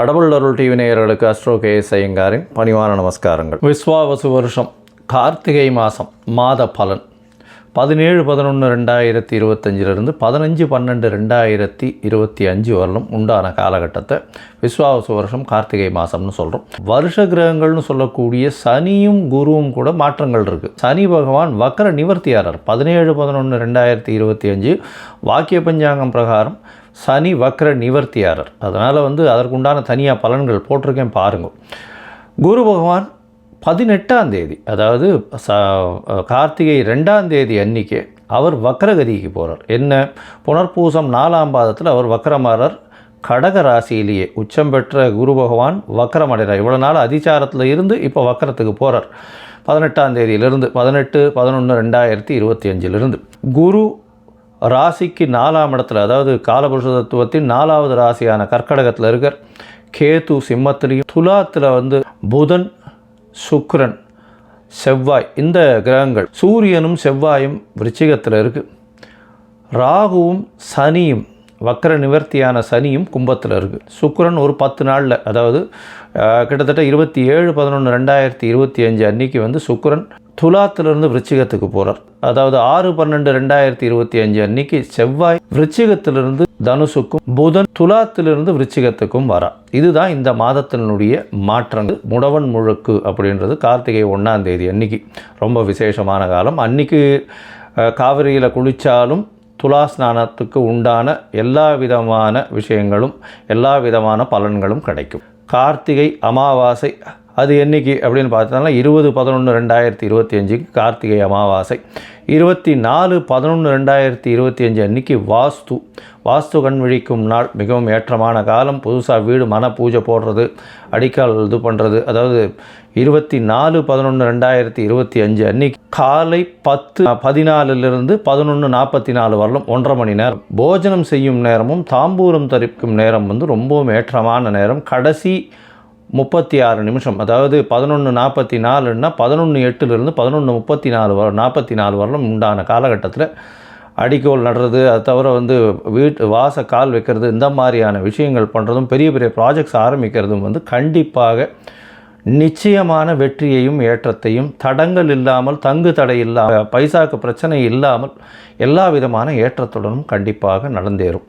கடவுள் அருள் டிவி நேயர்களுக்கு அஸ்ட்ரோ கே எஸ் ஐயங்காரின் பணிவான நமஸ்காரங்கள். விஸ்வாவசு வருஷம் கார்த்திகை மாதம் மாத பலன். பதினேழு பதினொன்று ரெண்டாயிரத்தி இருபத்தஞ்சிலிருந்து பதினஞ்சு பன்னெண்டு ரெண்டாயிரத்தி இருபத்தி அஞ்சு வரலும் உண்டான காலகட்டத்தை விஸ்வாவசு வருஷம் கார்த்திகை மாதம்னு சொல்கிறோம் வருஷ கிரகங்கள்னு சொல்லக்கூடிய சனியும் குருவும் கூட மாற்றங்கள் இருக்குது சனி பகவான் வக்கர நிவர்த்தியாரர். பதினேழு பதினொன்று ரெண்டாயிரத்தி இருபத்தி அஞ்சு வாக்கிய பஞ்சாங்கம் பிரகாரம் சனி வக்ர நிவர்த்தியாரர். அதனால் வந்து அதற்குண்டான தனியாக பலன்கள் போட்டிருக்கேன் பாருங்கள் குரு பகவான் பதினெட்டாம் தேதி அதாவது ச கார்த்திகை ரெண்டாம் தேதி அன்னைக்கு அவர் வக்ரகதிக்கு போகிறார் என்ன? புனர்பூசம் நாலாம் பாதத்தில் அவர் வக்ரமாரர் கடக ராசியிலேயே உச்சம் பெற்ற குரு பகவான் வக்ரம் அடைகிறார் இவ்வளோ நாள் அதிச்சாரத்தில் இருந்து இப்போ வக்கரத்துக்கு போகிறார் பதினெட்டாம் தேதியிலிருந்து பதினெட்டு பதினொன்று ரெண்டாயிரத்தி இருபத்தி அஞ்சிலிருந்து. குரு ராசிக்கு நாலாம் இடத்துல அதாவது காலபுருஷ தத்துவத்தின் நாலாவது ராசியான கர்க்கடகத்தில் இருக்கிற கேது சிம்மத்திலையும் துலாத்தில் வந்து புதன் சுக்ரன் செவ்வாய் இந்த கிரகங்கள் சூரியனும் செவ்வாயும் விருச்சிகத்தில் இருக்குது ராகுவும் சனியும் வக்கர நிவர்த்தியான சனியும் கும்பத்தில் இருக்குது சுக்ரன் ஒரு பத்து நாளில் அதாவது கிட்டத்தட்ட இருபத்தி ஏழு பதினொன்று ரெண்டாயிரத்தி இருபத்தி அஞ்சு அன்னைக்கு வந்து சுக்ரன் துலாத்திலிருந்து விருச்சிகத்துக்கு போகிறார் அதாவது ஆறு பன்னெண்டு ரெண்டாயிரத்தி இருபத்தி அஞ்சு அன்னைக்கு செவ்வாய் விருச்சிகத்திலிருந்து தனுசுக்கும் புதன் துலாத்திலிருந்து விருச்சிகத்துக்கும் வரா. இதுதான் இந்த மாதத்தினுடைய மாற்றங்கள். முடவன் முழுக்கு அப்படின்றது கார்த்திகை ஒன்றாம் தேதி அன்னைக்கு. ரொம்ப விசேஷமான காலம். அன்னைக்கு காவிரியில் குளித்தாலும் துலா ஸ்நானத்துக்கு உண்டான எல்லா விதமான விஷயங்களும் எல்லா விதமான பலன்களும் கிடைக்கும். கார்த்திகை அமாவாசை அது என்றைக்கு அப்படின்னு பார்த்தோம்னா இருபது பதினொன்று ரெண்டாயிரத்தி இருபத்தி அஞ்சுக்கு கார்த்திகை அமாவாசை. இருபத்தி நாலு பதினொன்று ரெண்டாயிரத்தி இருபத்தி அஞ்சு அன்னைக்கு வாஸ்து. வாஸ்து கண் விழிக்கும் நாள். மிகவும் ஏற்றமான காலம். புதுசாக வீடு மன பூஜை போடுறது அடிக்கால் இது பண்ணுறது அதாவது இருபத்தி நாலு பதினொன்று ரெண்டாயிரத்தி இருபத்தி அஞ்சு அன்னைக்கு காலை பத்து பதினாலிலிருந்து பதினொன்று நாற்பத்தி நாலு வரலும் ஒன்றரை மணி நேரம். போஜனம் செய்யும் நேரமும் தாம்பூரம் தரிக்கும் நேரம் வந்து ரொம்பவும் ஏற்றமான நேரம். கடைசி முப்பத்தி ஆறு நிமிஷம். அதாவது பதினொன்று நாற்பத்தி நாலுன்னா பதினொன்று எட்டுலேருந்து பதினொன்று முப்பத்தி நாலு வர நாற்பத்தி நாலு வரலும் உண்டான காலகட்டத்தில் அடிக்கோல் நடுறது அது தவிர வந்து வீட்டு வாச கால் வைக்கிறது இந்த மாதிரியான விஷயங்கள் பண்ணுறதும் பெரிய பெரிய ப்ராஜெக்ட்ஸ் ஆரம்பிக்கிறதும் வந்து கண்டிப்பாக நிச்சயமான வெற்றியையும் ஏற்றத்தையும் தடங்கள் இல்லாமல் தங்கு தடை இல்லாமல் பைசாக்கு பிரச்சனை இல்லாமல் எல்லா விதமான ஏற்றத்துடனும் கண்டிப்பாக நடந்தேறும்.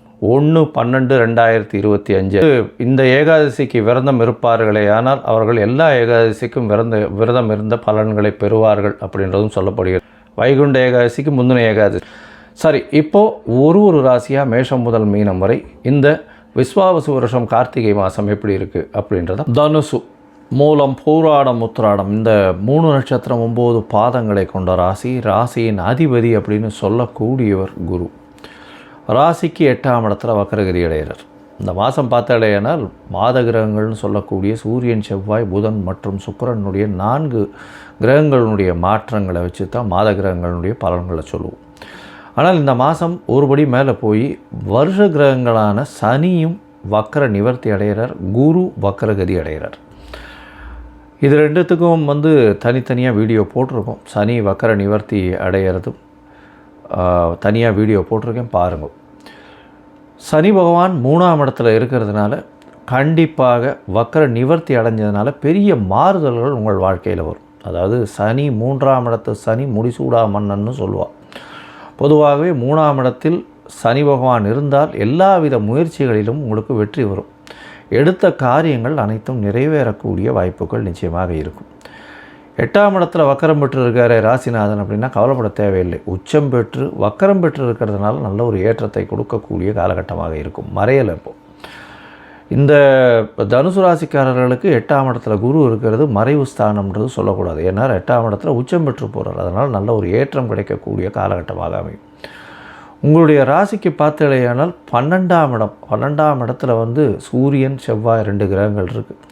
ஒன்று பன்னெண்டு ரெண்டாயிரத்தி இருபத்தி அஞ்சு. இந்த ஏகாதசிக்கு விரதம் இருப்பார்களே ஆனால் அவர்கள் எல்லா ஏகாதசிக்கும் விரத விரதம் இருந்த பலன்களை பெறுவார்கள் அப்படின்றதும் சொல்லப்படுகிறது. வைகுண்ட ஏகாதசிக்கு முந்தின ஏகாதசி. சரி இப்போது ஒரு ஒரு ராசியாக மேஷம் முதல் மீனம் வரை இந்த விஸ்வாவசு வருஷம் கார்த்திகை மாதம் எப்படி இருக்குது அப்படின்றத தனுசு மூலம் பூராடம் உத்திராடம் இந்த மூணு நட்சத்திரம் ஒம்பது பாதங்களை கொண்ட ராசி ராசியின் அதிபதி அப்படின்னு சொல்லக்கூடியவர் குரு. ராசிக்கு எட்டாம் இடத்துல வக்கரகிரி அடைகிறார். இந்த மாதம் பார்த்தடையானால் மாத கிரகங்கள்னு சொல்லக்கூடிய சூரியன் செவ்வாய் புதன் மற்றும் சுக்கிரனுடைய நான்கு கிரகங்களுடைய மாற்றங்களை வச்சு தான் மாத கிரகங்களுடைய பலன்களை சொல்லுவோம். ஆனால் இந்த மாதம் ஒருபடி மேலே போய் வருஷ கிரகங்களான சனியும் வக்கர நிவர்த்தி அடைகிறார் குரு வக்கரகதி அடைகிறார். இது ரெண்டுத்துக்கும் வந்து தனித்தனியாக வீடியோ போட்டிருக்கோம். சனி வக்கர நிவர்த்தி அடையிறதும் தனியாக வீடியோ போட்டிருக்கேன் பாருங்கள் சனி பகவான் மூணாம் இடத்துல இருக்கிறதுனால கண்டிப்பாக வக்கர நிவர்த்தி அடைஞ்சதுனால பெரிய மாறுதல்கள் உங்கள் வாழ்க்கையில் வரும். அதாவது சனி மூன்றாம் இடத்து சனி முடிசூடா மன்னன்னு சொல்லுவாள் பொதுவாகவே மூணாம் இடத்தில் சனி பகவான் இருந்தால் எல்லாவித முயற்சிகளிலும் உங்களுக்கு வெற்றி வரும். எடுத்த காரியங்கள் அனைத்தும் நிறைவேறக்கூடிய வாய்ப்புகள் நிச்சயமாக இருக்கும். எட்டாம் இடத்துல வக்கரம் பெற்று இருக்கார் ராசிநாதன் அப்படின்னா கவலைப்பட தேவையில்லை. உச்சம் பெற்று வக்கரம் பெற்று இருக்கிறதுனால நல்ல ஒரு ஏற்றத்தை கொடுக்கக்கூடிய காலகட்டமாக இருக்கும். மறையலை இப்போ. இந்த தனுசு ராசிக்காரர்களுக்கு எட்டாம் இடத்துல குரு இருக்கிறது மறைவு ஸ்தானம்ன்றது சொல்லக்கூடாது. ஏன்னா எட்டாம் இடத்துல உச்சம் பெற்று போகிறார் அதனால் நல்ல ஒரு ஏற்றம் கிடைக்கக்கூடிய காலகட்டமாக அமையும். உங்களுடைய ராசிக்கு பார்த்தலையானால் பன்னெண்டாம் இடம். பன்னெண்டாம் இடத்துல வந்து சூரியன் செவ்வாய் ரெண்டு கிரகங்கள் இருக்குது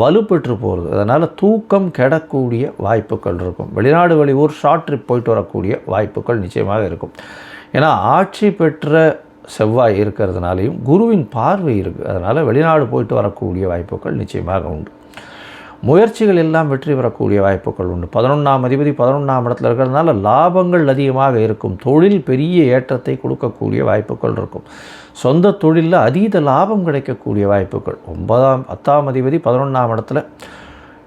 வலுப்பெற்று போகிறது. அதனால் தூக்கம் கெடக்கூடிய வாய்ப்புகள் இருக்கும். வெளிநாடு வெளியூர் ஷார்ட் ட்ரிப் போயிட்டு வரக்கூடிய வாய்ப்புகள் நிச்சயமாக இருக்கும். ஏன்னா ஆட்சி பெற்ற செவ்வாய் இருக்கிறதுனாலையும் குருவின் பார்வை இருக்குது அதனால் வெளிநாடு போயிட்டு வரக்கூடிய வாய்ப்புகள் நிச்சயமாக உண்டு. முயற்சிகள் எல்லாம் வெற்றி பெறக்கூடிய வாய்ப்புகள் உண்டு. பதினொன்றாம் அதிபதி பதினொன்றாம் இடத்துல இருக்கிறதுனால லாபங்கள் அதிகமாக இருக்கும். தொழில் பெரிய ஏற்றத்தை கொடுக்கக்கூடிய வாய்ப்புகள் இருக்கும். சொந்த தொழிலில் அதீத லாபம் கிடைக்கக்கூடிய வாய்ப்புகள். ஒன்பதாம் பத்தாம் அதிபதி பதினொன்றாம் இடத்துல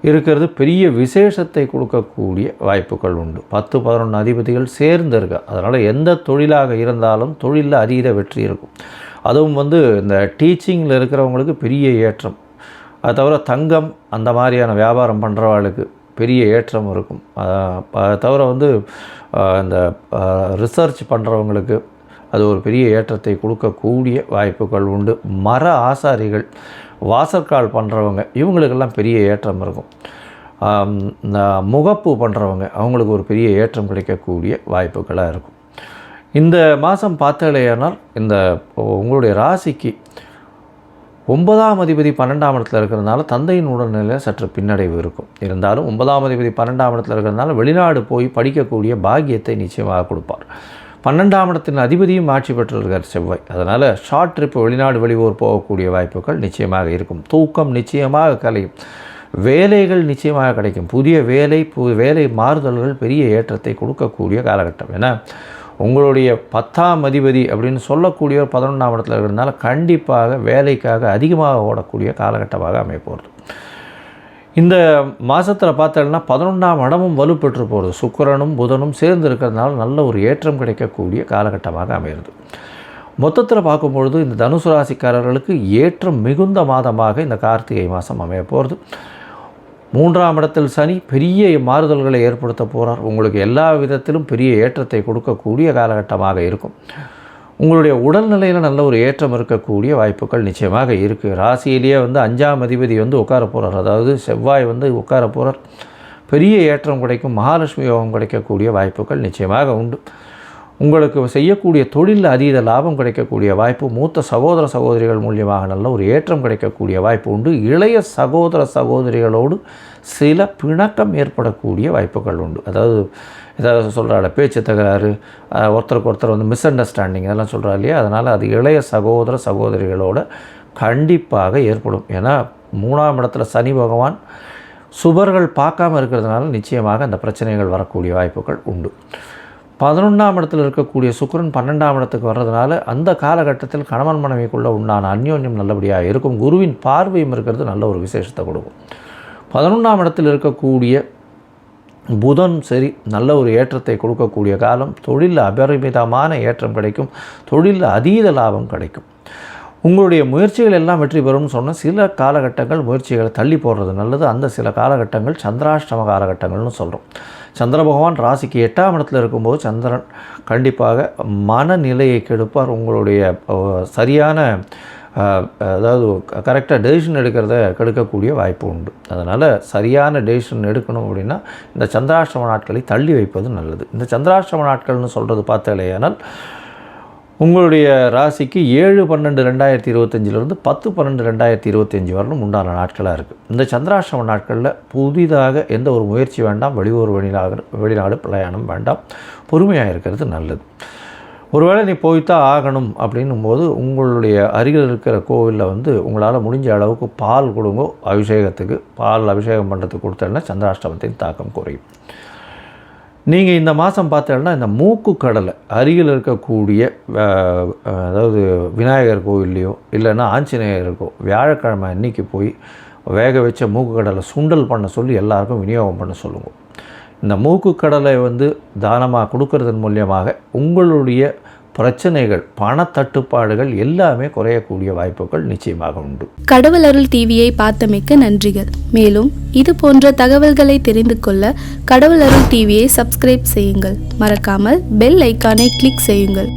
இருக்கிறது பெரிய விசேஷத்தை கொடுக்கக்கூடிய வாய்ப்புகள் உண்டு. பத்து பதினொன்று அதிபதிகள் சேர்ந்து இருக்க. அதனால் எந்த தொழிலாக இருந்தாலும் தொழிலில் அதீத வெற்றி இருக்கும். அதுவும் வந்து இந்த டீச்சிங்கில் இருக்கிறவங்களுக்கு பெரிய ஏற்றம். அது தவிர தங்கம் அந்த மாதிரியான வியாபாரம் பண்ணுறவாளுக்கு பெரிய ஏற்றம் இருக்கும். அதை தவிர வந்து இந்த ரிசர்ச் பண்ணுறவங்களுக்கு அது ஒரு பெரிய ஏற்றத்தை கொடுக்கக்கூடிய வாய்ப்புகள் உண்டு. மர ஆசாரிகள் வாசற்கால் பண்ணுறவங்க இவங்களுக்கெல்லாம் பெரிய ஏற்றம் இருக்கும். இந்த முகப்பு பண்ணுறவங்க அவங்களுக்கு ஒரு பெரிய ஏற்றம் கிடைக்கக்கூடிய வாய்ப்புகளாக இருக்கும். இந்த மாதம் பார்த்தாலேயானால் இந்த உங்களுடைய ராசிக்கு ஒன்பதாம் அதிபதி பன்னெண்டாம் இடத்துல இருக்கிறதுனால தந்தையின் உடல்நிலை சற்று பின்னடைவு இருக்கும். இருந்தாலும் ஒன்பதாம் அதிபதி பன்னெண்டாம் இடத்துல இருக்கிறதுனால வெளிநாடு போய் படிக்கக்கூடிய பாக்கியத்தை நிச்சயமாக கொடுப்பார். பன்னெண்டாம் இடத்தின் அதிபதியும் ஆட்சி பெற்றிருக்கார் செவ்வாய். அதனால் ஷார்ட் ட்ரிப் வெளிநாடு வெளியூர் போகக்கூடிய வாய்ப்புகள் நிச்சயமாக இருக்கும். தூக்கம் நிச்சயமாக கலையும். வேலைகள் நிச்சயமாக கிடைக்கும். புதிய வேலை பு வேலை மாறுதல்கள் பெரிய ஏற்றத்தை கொடுக்கக்கூடிய காலகட்டம். ஏன்னா உங்களுடைய பத்தாம் அதிபதி அப்படின்னு சொல்லக்கூடிய ஒரு பதினொன்றாம் இடத்துல இருக்கிறதுனால கண்டிப்பாக வேலைக்காக அதிகமாக ஓடக்கூடிய காலகட்டமாக அமைப்போகிறது இந்த மாதத்தில் பார்த்தோம்னா பதினொன்றாம் இடமும் வலுப்பெற்று போகிறது சுக்கரனும் புதனும் சேர்ந்து இருக்கிறதுனால நல்ல ஒரு ஏற்றம் கிடைக்கக்கூடிய காலகட்டமாக அமைகிறது. மொத்தத்தில் பார்க்கும்பொழுது இந்த தனுசு ராசிக்காரர்களுக்கு ஏற்றம் மிகுந்த மாதமாக இந்த கார்த்திகை மாதம் அமைய போகிறது மூன்றாம் இடத்தில் சனி பெரிய மாறுதல்களை ஏற்படுத்த போகிறார் உங்களுக்கு எல்லா விதத்திலும் பெரிய ஏற்றத்தை கொடுக்கக்கூடிய காலகட்டமாக இருக்கும். உங்களுடைய உடல்நிலையில் நல்ல ஒரு ஏற்றம் இருக்கக்கூடிய வாய்ப்புகள் நிச்சயமாக இருக்குது ராசியிலேயே வந்து அஞ்சாம் அதிபதி வந்து உட்கார போகிறார் அதாவது செவ்வாய் வந்து உட்கார போகிறார் பெரிய ஏற்றம் கிடைக்கும். மகாலட்சுமி யோகம் கிடைக்கக்கூடிய வாய்ப்புகள் நிச்சயமாக உண்டு. உங்களுக்கு செய்யக்கூடிய தொழிலில் அதீத லாபம் கிடைக்கக்கூடிய வாய்ப்பு மூத்த சகோதர சகோதரிகள் மூலியமாக நல்ல ஒரு ஏற்றம் கிடைக்கக்கூடிய வாய்ப்பு உண்டு. இளைய சகோதர சகோதரிகளோடு சில பிணக்கம் ஏற்படக்கூடிய வாய்ப்புகள் உண்டு. அதாவது ஏதாவது சொல்கிறாள் பேச்சு தகராறு ஒருத்தருக்கு ஒருத்தர் வந்து மிஸ் அண்டர்ஸ்டாண்டிங் இதெல்லாம் சொல்கிறா இல்லையா? அதனால் அது இளைய சகோதர சகோதரிகளோட கண்டிப்பாக ஏற்படும். ஏன்னா மூணாம் இடத்துல சனி பகவான் சுபர்கள் பார்க்காம இருக்கிறதுனால நிச்சயமாக அந்த பிரச்சனைகள் வரக்கூடிய வாய்ப்புகள் உண்டு. பதினொன்றாம் இடத்தில் இருக்கக்கூடிய சுக்கரன் பன்னெண்டாம் இடத்துக்கு வர்றதுனால அந்த காலகட்டத்தில் கணவன் மனைவிக்குள்ளே உண்டான அந்யோன்யம் நல்லபடியாக இருக்கும். குருவின் பார்வையும் இருக்கிறது நல்ல ஒரு விசேஷத்தை கொடுக்கும். பதினொன்றாம் இடத்தில் இருக்கக்கூடிய புதன் சரி நல்ல ஒரு ஏற்றத்தை கொடுக்கக்கூடிய காலம் தொழிலில் அபரிமிதமான ஏற்றம் கிடைக்கும். தொழிலில் அதீத லாபம் கிடைக்கும். உங்களுடைய முயற்சிகள் எல்லாம் வெற்றி பெறும்னு சொன்னால் சில காலகட்டங்கள் முயற்சிகளை தள்ளி போடுறது நல்லது. அந்த சில காலகட்டங்கள் சந்திராஷ்டம காலகட்டங்கள்னு சொல்கிறோம் சந்திர பகவான் ராசிக்கு எட்டாம் இடத்துல இருக்கும்போது சந்திரன் கண்டிப்பாக மனநிலையை கெடுப்பார். உங்களுடைய சரியான அதாவது கரெக்டாக டெசிஷன் எடுக்கிறத கெடுக்கக்கூடிய வாய்ப்பு உண்டு. அதனால் சரியான டெசிஷன் எடுக்கணும் அப்படின்னா இந்த சந்திராஷ்டம நாட்களை தள்ளி வைப்பது நல்லது. இந்த சந்திராஷ்டம நாட்கள்னு சொல்கிறது பார்த்தாலேயானால் உங்களுடைய ராசிக்கு ஏழு பன்னெண்டு ரெண்டாயிரத்தி இருபத்தஞ்சிலிருந்து பத்து பன்னெண்டு ரெண்டாயிரத்தி இருபத்தஞ்சி வரலும் உண்டான நாட்களாக இருக்குது இந்த சந்திராஷ்டம நாட்களில் புதிதாக எந்த ஒரு முயற்சி வேண்டாம் வெளியூர் வெளிநாடு வெளிநாடு பிரயாணம் வேண்டாம். பொறுமையாக இருக்கிறது நல்லது. ஒருவேளை நீ போய்த்தான் ஆகணும் அப்படின்னும் போது உங்களுடைய அருகில் இருக்கிற கோவிலில் வந்து உங்களால் முடிஞ்ச அளவுக்கு பால் கொடுங்க அபிஷேகத்துக்கு பால் அபிஷேகம் பண்ணுறதுக்கு கொடுத்தேன்னா சந்திராஷ்டமத்தின் தாக்கம் குறையும். நீங்கள் இந்த மாதம் பார்த்தீங்கன்னா இந்த மூக்கு கடலை அருகில் இருக்கக்கூடிய அதாவது விநாயகர் கோவில்லையோ இல்லைன்னா ஆஞ்சநேயருக்கோ வியாழக்கிழமை அன்னைக்கு போய் வேக வச்ச மூக்கு கடலை சுண்டல் பண்ண சொல்லி எல்லாருக்கும் விநியோகம் பண்ண சொல்லுங்கள் இந்த மூக்கு கடலை வந்து தானமாக கொடுக்கறதன் மூலியமாக உங்களுடைய பிரச்சனைகள் பணத்தட்டுப்பாடுகள் எல்லாமே குறையக்கூடிய வாய்ப்புகள் நிச்சயமாக உண்டு. கடவுள் அருள் டிவியை பார்த்தமைக்க நன்றிகள். மேலும் இது போன்ற தகவல்களை தெரிந்து கொள்ள கடவுள் அருள் டிவியை சப்ஸ்கிரைப் செய்யுங்கள். மறக்காமல் பெல் ஐக்கானை கிளிக் செய்யுங்கள்.